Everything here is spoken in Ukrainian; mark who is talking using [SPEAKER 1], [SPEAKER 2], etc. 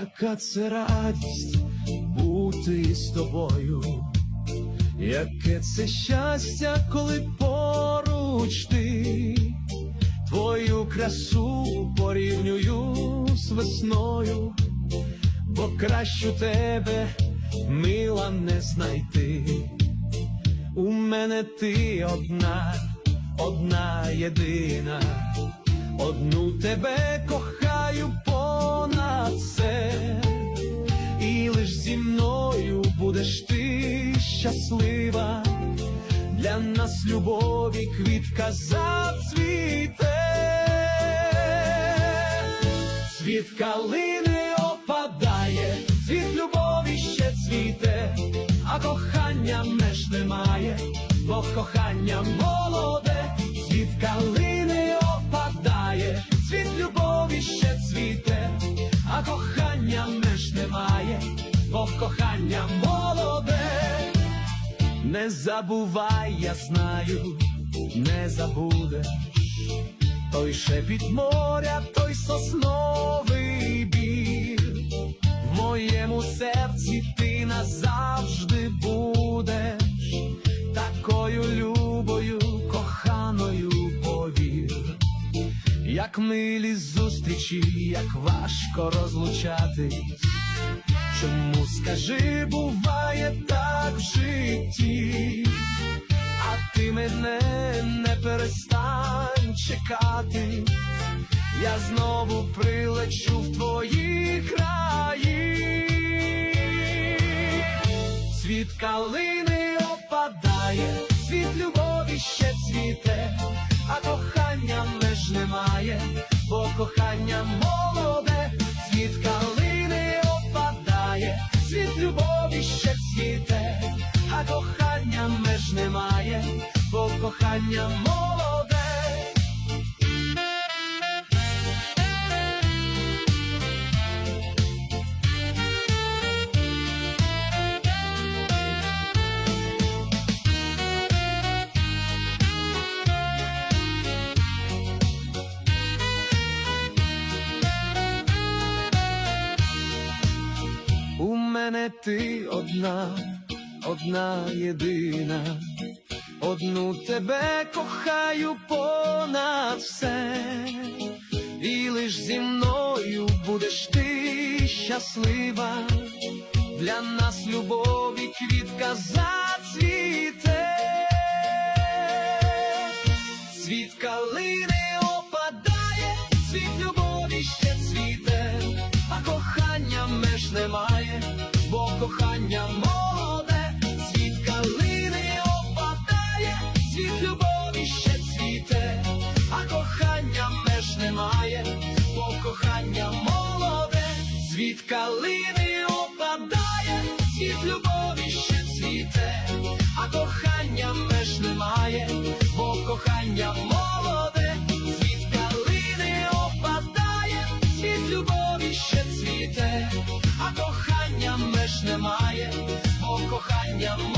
[SPEAKER 1] яка це радість бути з тобою, яке це щастя, коли поруч ти, твою красу порівнюю з весною, бо кращу тебе мила не знайти. У мене ти одна, одна єдина, одну тебе кохаю понад все, і лиш зі мною будеш ти щаслива, для нас любові квітка зацвіте, світ калини опадає, світ любові ще цвіте, а кохання меж немає, бо кохання молоде, світ калини опадає, світ любові ще цвіте, бо кохання молоде. Не забувай, я знаю, не забудеш той шепіт моря, той сосновий бір. В моєму серці ти назавжди будеш, такою любою, коханою повір. Як милі зустрічі, як важко розлучатись. Чому скажи, буває так в житті, а ти мене не перестань чекати, я знову прилечу в твої краї. Світ калини опадає, світ любові ще цвіте, бо кохання молоде. У мене ти одна, одна єдина, Одну тебе кохаю понад все, і лиш зі мною будеш ти щаслива, для нас любові квітка зацвіте, світ калини опадає, світ любові ще цвіте, а кохання меж немає, бо кохання молоде, цвіте, а кохання меж немає, бо кохання молоде, світ калини опадає, світ любові ще цвіте, а кохання меж немає, бо кохання молоде.